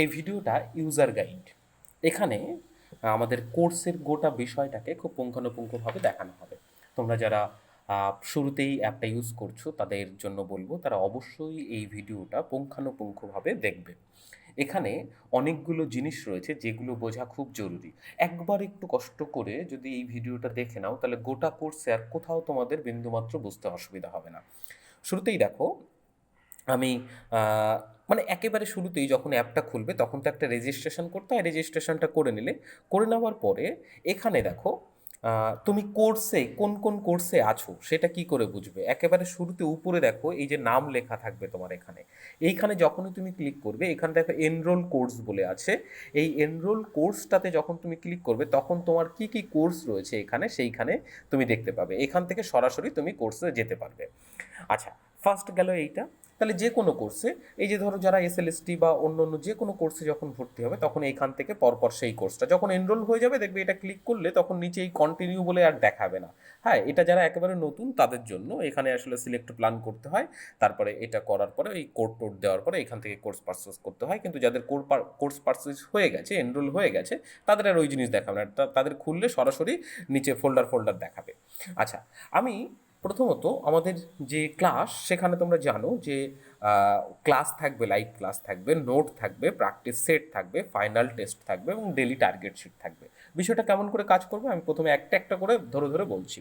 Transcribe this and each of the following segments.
এই ভিডিওটা user guide এখানে আমাদের কোর্সের গোটা বিষয়টাকে খুব পুঙ্খানুপুঙ্খভাবে দেখানো হবে। তোমরা যারা শুরুতেই অ্যাপটা ইউজ করছ, তাদের জন্য বলব, তারা অবশ্যই এই ভিডিওটা পুঙ্খানুপুঙ্খভাবে দেখবে। এখানে অনেকগুলো জিনিস রয়েছে যেগুলো বোঝা খুব জরুরি। একবার একটু কষ্ট করে যদি এই ভিডিওটা দেখে নাও, তাহলে গোটা কোর্সে আর কোথাও তোমাদের বিন্দুমাত্র বুঝতে অসুবিধা হবে না। শুরুতেই দেখো, আমি মানে একেবারে শুরুতেই যখন অ্যাপটা খুলবে, তখন তো একটা রেজিস্ট্রেশন করতে হয়। রেজিস্ট্রেশনটা করে নিলে, করে নেওয়ার পরে এখানে দেখো তুমি কোর্সে কোন কোন কোর্সে আছো, সেটা কি করে বুঝবে? একেবারে শুরুতে উপরে দেখো, এই যে নাম লেখা থাকবে তোমার এখানে। এইখানে যখনই তুমি ক্লিক করবে, এখানে দেখো এনরোল কোর্স বলে আছে। এই এনরোল কোর্সটাতে যখন তুমি ক্লিক করবে, তখন তোমার কি কি কোর্স রয়েছে এখানে, সেইখানে তুমি দেখতে পাবে। এখান থেকে সরাসরি তুমি কোর্সে যেতে পারবে। আচ্ছা ফার্স্ট গেল এইটা। তাহলে যে কোনো কোর্সে এই যে ধরো যারা এসএলএসটি বা অন্য অন্য যে কোনো কোর্সে যখন ভর্তি হবে, তখন এইখান থেকে পরপর সেই কোর্সটা যখন এনরোল হয়ে যাবে, দেখবে এটা ক্লিক করলে তখন নিচে এই কন্টিনিউ বলে আর দেখাবে না। হ্যাঁ এটা যারা একেবারে নতুন, তাদের জন্য এখানে আসলে সিলেক্ট প্ল্যান করতে হয়। তারপরে এটা করার পরে, এই কোড টোড দেওয়ার পরে এখান থেকে কোর্স পারচেস করতে হয়। কিন্তু যাদের কোর্স পারচেস হয়ে গেছে এনরোল হয়ে গেছে, তাদের আর ওই জিনিস দেখাবে না। তাদের খুললে সরাসরি নিচে ফোল্ডার ফোল্ডার দেখাবে। আচ্ছা আমি প্রথমত আমাদের যে ক্লাস সেখানে তোমরা জানো যে ক্লাস থাকবে লাইভ ক্লাস থাকবে নোট থাকবে প্র্যাকটিস সেট থাকবে ফাইনাল টেস্ট থাকবে এবং ডেলি টার্গেট শিট থাকবে। বিষয়টা কেমন করে কাজ করবে? আমি প্রথমে একটা একটা করে ধরে ধরে বলছি।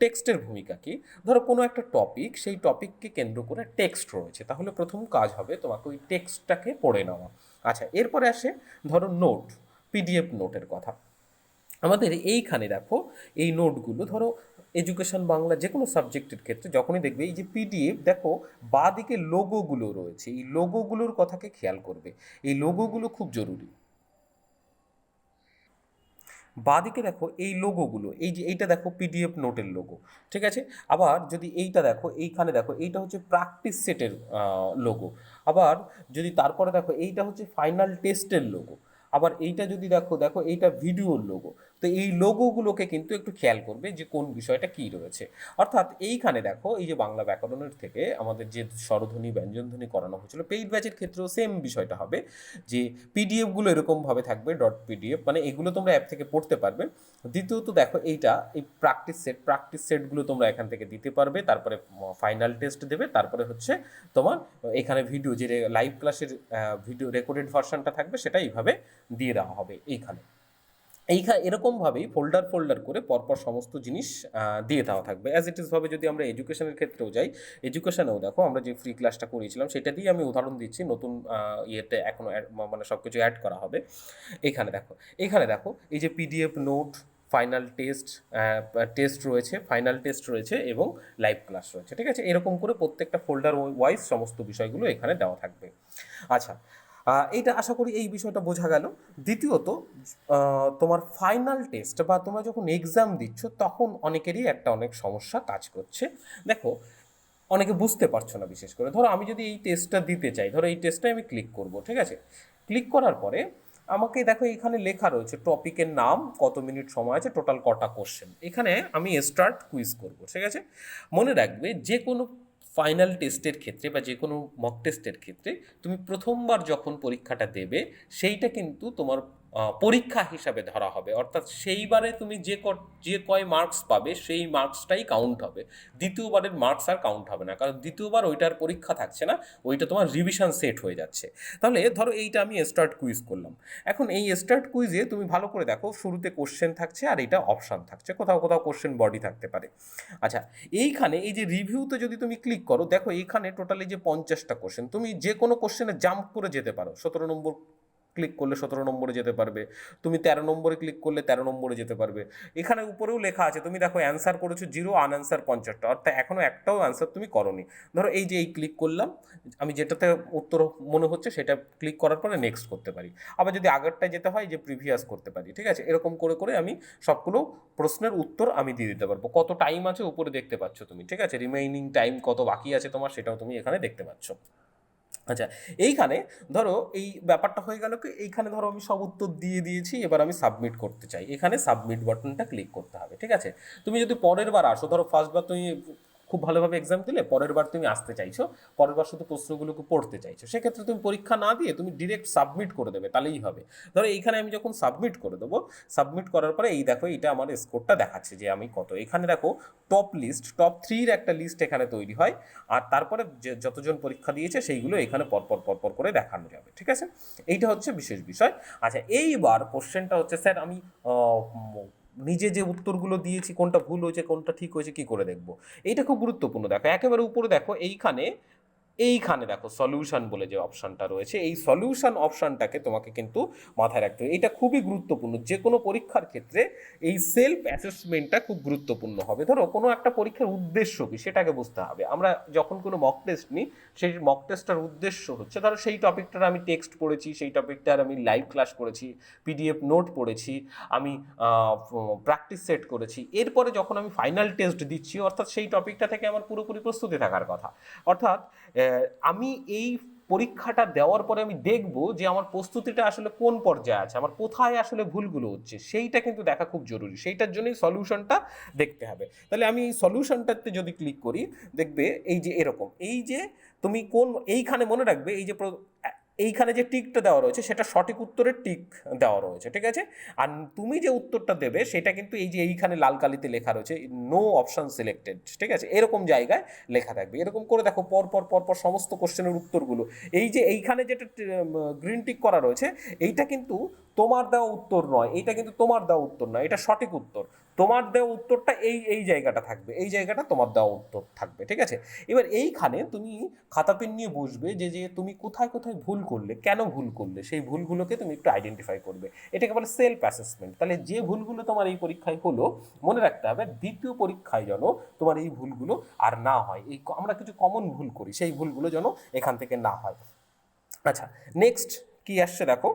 টেক্সটের ভূমিকা কি? ধরো কোনো একটা টপিক সেই টপিককে কেন্দ্র করে টেক্সট রয়েছে। তাহলে প্রথম কাজ হবে তোমাকে ওই টেক্সটটাকে পড়ে নেওয়া। আচ্ছা এরপরে আসে ধরো নোট পিডিএফ নোটের কথা। আমাদের এইখানে দেখো, এই নোটগুলো ধরো এডুকেশন বাংলা যে কোনো সাবজেক্টের ক্ষেত্রে যখনই দেখবে, এই যে পিডিএফ দেখো, বাঁদিকে লোগোগুলো রয়েছে, এই লোগোগুলোর কথাকে খেয়াল করবে। এই লোগোগুলো খুব জরুরি। বাঁদিকে দেখো, এই লোগোগুলো এই যে এইটা দেখো পিডিএফ নোটের লোগো ঠিক আছে? আবার যদি এইটা দেখো, এইখানে দেখো, এইটা হচ্ছে প্র্যাকটিস সেটের লোগো আবার যদি তারপরে দেখো, এইটা হচ্ছে ফাইনাল টেস্টের লোগো আবার এইটা যদি দেখো দেখো এইটা ভিডিওর লোগো তো এই লোগোগুলোকে কিন্তু একটু খেয়াল করবে যে কোন বিষয়টা কী রয়েছে। অর্থাৎ এইখানে দেখো, এই যে বাংলা ব্যাকরণের থেকে আমাদের যে স্বরধ্বনি, ব্যঞ্জনধ্বনি করানো হয়েছিল পেইড ব্যাচের ক্ষেত্রেও সেম বিষয়টা হবে, যে পিডিএফগুলো এরকমভাবে থাকবে ডট পিডিএফ মানে এগুলো তোমরা অ্যাপ থেকে পড়তে পারবে। দ্বিতীয়ত দেখো এইটা, এই প্র্যাকটিস সেট প্র্যাকটিস সেটগুলো তোমরা এখান থেকে দিতে পারবে, তারপরে ফাইনাল টেস্ট দেবে, তারপরে হচ্ছে তোমার এখানে ভিডিও যে লাইভ ক্লাসের ভিডিও রেকর্ডেড ভার্সনটা থাকবে, সেটা এইভাবে দিয়ে দেওয়া হবে এইখানে। এইখা, এরকমভাবেই ফোল্ডার ফোল্ডার করে পরপর সমস্ত জিনিস দিয়ে দেওয়া থাকবে। অ্যাজ ইট ইসভাবে যদি আমরা এডুকেশনের ক্ষেত্রেও যাই এডুকেশনেও দেখো আমরা যে ফ্রি ক্লাসটা করিয়েছিলাম, সেটা দিয়ে আমি উদাহরণ দিচ্ছি, নতুন ইয়েতে এখনও মানে সব কিছু অ্যাড করা হবে। এখানে দেখো এখানে দেখো, এই যে PDF note final test test রয়েছে ফাইনাল টেস্ট রয়েছে এবং লাইভ ক্লাস রয়েছে, ঠিক আছে? এরকম করে প্রত্যেকটা ফোল্ডার ওয়াইজ সমস্ত বিষয়গুলো এখানে দেওয়া থাকবে। আচ্ছা এইটা আশা করি এই বিষয়টা বোঝা গেল। দ্বিতীয়ত তোমার ফাইনাল টেস্ট বা তোমরা যখন এক্সাম দিচ্ছ, তখন অনেকেরই একটা অনেক সমস্যা কাজ করছে। দেখো, অনেকে বুঝতে পারছ না বিশেষ করে। ধরো, আমি যদি এই টেস্টটা দিতে চাই, ধরো এই টেস্টে আমি ক্লিক করব, ঠিক আছে? ক্লিক করার পরে আমাকে দেখো এখানে লেখা রয়েছে টপিকের নাম, কত মিনিট সময় আছে টোটাল কটা কোশ্চেন এখানে আমি স্টার্ট কুইজ করব, ঠিক আছে? মনে রাখবে যে কোনো ফাইনাল টেস্টের ক্ষেত্রে বা যে কোনো মক টেস্টের ক্ষেত্রে তুমি প্রথমবার যখন পরীক্ষাটা দেবে, সেইটা কিন্তু তোমার পরীক্ষা হিসাবে ধরা হবে। অর্থাৎ সেইবারে তুমি যে যে কয় মার্কস পাবে, সেই মার্কসটাই কাউন্ট হবে। দ্বিতীয়বারের মার্কস আর কাউন্ট হবে না। কারণ দ্বিতীয়বার ওইটার পরীক্ষা থাকছে না, ওইটা তোমার রিভিশন সেট হয়ে যাচ্ছে। তাহলে ধরো এইটা আমি স্টার্ট কুইজ করলাম। এখন এই স্টার্ট কুইজে তুমি ভালো করে দেখো, শুরুতে কোশ্চেন থাকছে আর এটা অপশান থাকছে। কোথাও কোথাও কোশ্চেন বডি থাকতে পারে। আচ্ছা এইখানে এই যে রিভিউতে যদি তুমি ক্লিক করো, দেখো এইখানে টোটালি যে পঞ্চাশটা কোশ্চেন তুমি যে কোনো কোশ্চেনে জাম্প করে যেতে পারো। সতেরো নম্বর ক্লিক করলে সতেরো নম্বরে যেতে পারবে। তুমি তেরো নম্বরে ক্লিক করলে তেরো নম্বরে যেতে পারবে। এখানে উপরেও লেখা আছে, তুমি দেখো অ্যান্সার করেছ জিরো আনঅ্যান্সার পঞ্চাশটা। অর্থাৎ এখনও একটাও অ্যান্সার তুমি করনি। ধরো এই যে এই ক্লিক করলাম, আমি যেটাতে উত্তর মনে হচ্ছে সেটা ক্লিক করার পরে নেক্সট করতে পারি। আবার যদি আগেরটায় যেতে হয়, যে প্রিভিয়াস করতে পারি, ঠিক আছে? এরকম করে করে আমি সবগুলো প্রশ্নের উত্তর আমি দিয়ে দিতে পারব। কত টাইম আছে উপরে দেখতে পাচ্ছ তুমি, ঠিক আছে? রিমেইনিং টাইম কত বাকি আছে তোমার, সেটাও তুমি এখানে দেখতে পাচ্ছ। আচ্ছা এইখানে ধরো এই ব্যাপারটা হয়ে গেল কি, এইখানে ধরো আমি সব উত্তর দিয়ে দিয়েছি, এবার আমি সাবমিট করতে চাই। এখানে সাবমিট বাটনটা ক্লিক করতে হবে, ঠিক আছে? তুমি যদি পরের বার আসো, ধরো ফার্স্টবার তুমি খুব ভালোভাবে এক্সাম দিলে পরের বার তুমি আসতে চাইছো, পরের বার শুধু প্রশ্নগুলোকে পড়তে চাইছো। সেক্ষেত্রে তুমি পরীক্ষা না দিয়ে তুমি ডিরেক্ট সাবমিট করে দেবে, তাহলেই হবে। ধরো এইখানে আমি যখন সাবমিট করে দেবো সাবমিট করার পরে এই দেখো এটা আমার স্কোরটা দেখাচ্ছে যে আমি কত। এখানে দেখো টপ লিস্ট টপ থ্রির একটা লিস্ট এখানে তৈরি হয়, আর তারপরে যে যতজন পরীক্ষা দিয়েছে সেইগুলো এখানে পরপর পরপর করে দেখানো যাবে, ঠিক আছে? এইটা হচ্ছে বিশেষ বিষয়। আচ্ছা এইবার কোশ্চেনটা হচ্ছে, স্যার আমি নিজে যে উত্তরগুলো দিয়েছি, কোনটা ভুল হয়েছে, কোনটা ঠিক হয়েছে, কি করে দেখব? এইটা খুব গুরুত্বপূর্ণ। দেখো, একেবারে উপরে দেখো, এইখানে এইখানে দেখো সলিউশন বলে যে অপশানটা রয়েছে, এই সলিউশন অপশানটাকে তোমাকে কিন্তু মাথায় রাখতে হবে। এটা খুবই গুরুত্বপূর্ণ। যে কোনো পরীক্ষার ক্ষেত্রে এই সেলফ অ্যাসেসমেন্টটা খুব গুরুত্বপূর্ণ হবে। ধরো, কোনো একটা পরীক্ষার উদ্দেশ্য কি, সেটাকে বুঝতে হবে। আমরা যখন কোনো মক টেস্ট নিই, সেই মক টেস্টটার উদ্দেশ্য হচ্ছে, ধরো সেই টপিকটার আমি টেক্সট পড়েছি, সেই টপিকটার আমি লাইভ ক্লাস করেছি পিডিএফ নোট পড়েছি, আমি প্র্যাকটিস সেট করেছি। এরপরে যখন আমি ফাইনাল টেস্ট দিচ্ছি, অর্থাৎ সেই টপিকটা থেকে আমার পুরোপুরি প্রস্তুতি থাকার কথা। অর্থাৎ আমি এই পরীক্ষাটা দেওয়ার পরে আমি দেখব যে আমার প্রস্তুতিটা আসলে কোন পর্যায়ে আছে, আমার কোথায় আসলে ভুলগুলো হচ্ছে, সেইটা কিন্তু দেখা খুব জরুরি, সেইটার জন্যই সলিউশনটা দেখতে হবে। তাহলে আমি এই সলিউশনটাতে যদি ক্লিক করি, দেখবে এই যে এরকম, এই যে তুমি কোন, এইখানে মনে রাখবে এই যে এইখানে যে টিকটা দেওয়া রয়েছে, সেটা সঠিক উত্তরের টিক দেওয়া রয়েছে, ঠিক আছে? আর তুমি যে উত্তরটা দেবে, সেটা কিন্তু এই যে এইখানে লাল কালিতে লেখা রয়েছে নো অপশান সিলেক্টেড ঠিক আছে? এরকম জায়গায় লেখা থাকবে। এরকম করে দেখো পরপর পরপর পর পর সমস্ত কোশ্চেনের উত্তরগুলো। এই যে এইখানে যেটা গ্রিন টিক করা রয়েছে, এইটা কিন্তু তোমার দেওয়া উত্তর নয়, এটা কিন্তু তোমার দেওয়া উত্তর নয়, এটা সঠিক উত্তর। তোমার দেওয়া উত্তরটা এই এই জায়গাটা থাকবে, এই জায়গাটা তোমার দেওয়া উত্তর থাকবে, ঠিক আছে? এবার এইখানে তুমি খাতা পেন নিয়ে বসবে যে যে তুমি কোথায় কোথায় ভুল করলে, কেন ভুল করলে, সেই ভুলগুলোকে তুমি একটু আইডেন্টিফাই করবে। এটাকে বলে সেলফ অ্যাসেসমেন্ট তাহলে যে ভুলগুলো তোমার এই পরীক্ষায় হলো, মনে রাখতে হবে দ্বিতীয় পরীক্ষায় যেন তোমার এই ভুলগুলো আর না হয়, এই আমরা কিছু কমন ভুল করি, সেই ভুলগুলো যেন এখান থেকে না হয়। আচ্ছা নেক্সট কি আসছে দেখো?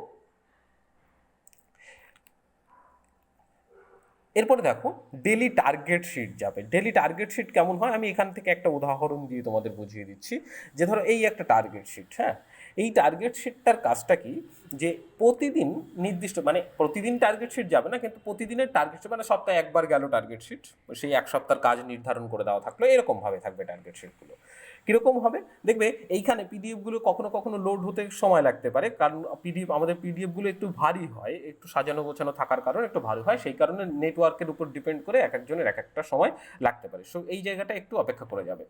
এরপরে দেখো ডেলি টার্গেট শিট যাবে। ডেলি টার্গেট শিট কেমন হয়? আমি এখান থেকে একটা উদাহরণ দিয়ে তোমাদের বুঝিয়ে দিচ্ছি। যে ধরো, এই একটা টার্গেট শিট হ্যাঁ? এই টার্গেট শিটটার কাজটা কি? যে প্রতিদিন নির্দিষ্ট মানে প্রতিদিন টার্গেট শিট যাবে না, কিন্তু প্রতিদিনের টার্গেট শিট মানে সপ্তাহে একবার গেল টার্গেট শিট সেই এক সপ্তাহের কাজ নির্ধারণ করে দেওয়া থাকল। এরকমভাবে থাকবে টার্গেট শিটগুলো কীরকম হবে? দেখবে এইখানে পিডিএফগুলো কখনো কখনো লোড হতে সময় লাগতে পারে। কারণ পিডিএফ আমাদের পিডিএফগুলো একটু ভারী হয়, একটু সাজানো গোছানো থাকার কারণে একটু ভারী হয়। সেই কারণে নেটওয়ার্কের উপর ডিপেন্ড করে এক একজনের এক একটা সময় লাগতে পারে। সো এই জায়গাটা একটু অপেক্ষা করে যাবে।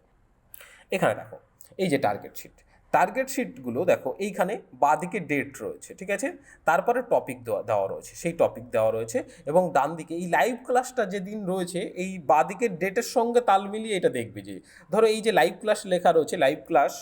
এখানে দেখো, এই যে টার্গেট শিট টার্গেট শিটগুলো দেখো, এইখানে বাঁদিকে ডেট রয়েছে, ঠিক আছে? তারপরে টপিক দেওয়া দেওয়া রয়েছে, সেই টপিক দেওয়া রয়েছে এবং ডান দিকে এই লাইভ ক্লাসটা যেদিন রয়েছে, এই বাঁদিকের ডেটের সঙ্গে তাল মিলিয়ে এটা দেখবে যে, ধরো এই যে লাইভ ক্লাস লেখা রয়েছে live class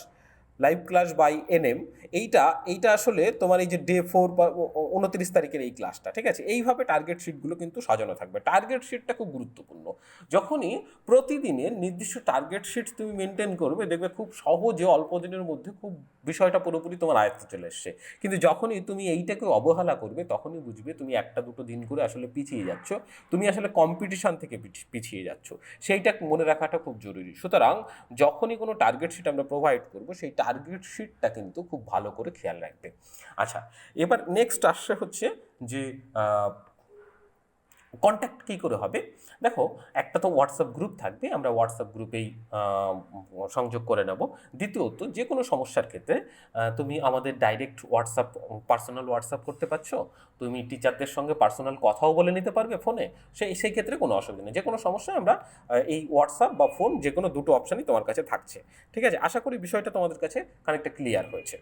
live class by NM এইটা এইটা আসলে তোমার এই যে ডে ফোর বা উনত্রিশ তারিখের এই ক্লাসটা ঠিক আছে? এইভাবে টার্গেট শিটগুলো কিন্তু সাজানো থাকবে। টার্গেট শিটটা খুব গুরুত্বপূর্ণ। যখনই প্রতিদিনের নির্দিষ্ট টার্গেট শিট তুমি মেনটেন করবে, দেখবে খুব সহজে অল্প দিনের মধ্যে খুব বিষয়টা পুরোপুরি তোমার আয়ত্তে চলে এসছে। কিন্তু যখনই তুমি এইটাকে অবহেলা করবে, তখনই বুঝবে তুমি একটা দুটো দিন করে আসলে পিছিয়ে যাচ্ছ। তুমি আসলে কম্পিটিশন থেকে পিছ- পিছিয়ে যাচ্ছ। সেইটা মনে রাখাটা খুব জরুরি। সুতরাং যখনই কোনো টার্গেট শিট আমরা প্রোভাইড করব সেই টার্গেট শিটটা কিন্তু খুব ভালো করে খেয়াল রাখবে। আচ্ছা এবার নেক্সট আসছে হচ্ছে যে কন্ট্যাক্ট কী করে হবে? দেখো, একটা তো হোয়াটসঅ্যাপ গ্রুপ থাকবে, আমরা হোয়াটসঅ্যাপ গ্রুপেই সংযোগ করে নেব। দ্বিতীয়ত যে কোনো সমস্যার ক্ষেত্রে তুমি আমাদের ডাইরেক্ট হোয়াটসঅ্যাপ পার্সোনাল হোয়াটসঅ্যাপ করতে পারছ, তুমি টিচারদের সঙ্গে পার্সোনাল কথাও বলে নিতে পারবে ফোনে সেই সেই ক্ষেত্রে কোনো অসুবিধা নেই। যে কোনো সমস্যায় আমরা এই হোয়াটসঅ্যাপ বা ফোন যে কোনো দুটো অপশানই তোমার কাছে থাকছে। ঠিক আছে? আশা করি বিষয়টা তোমাদের কাছে খানিকটা ক্লিয়ার হয়েছে।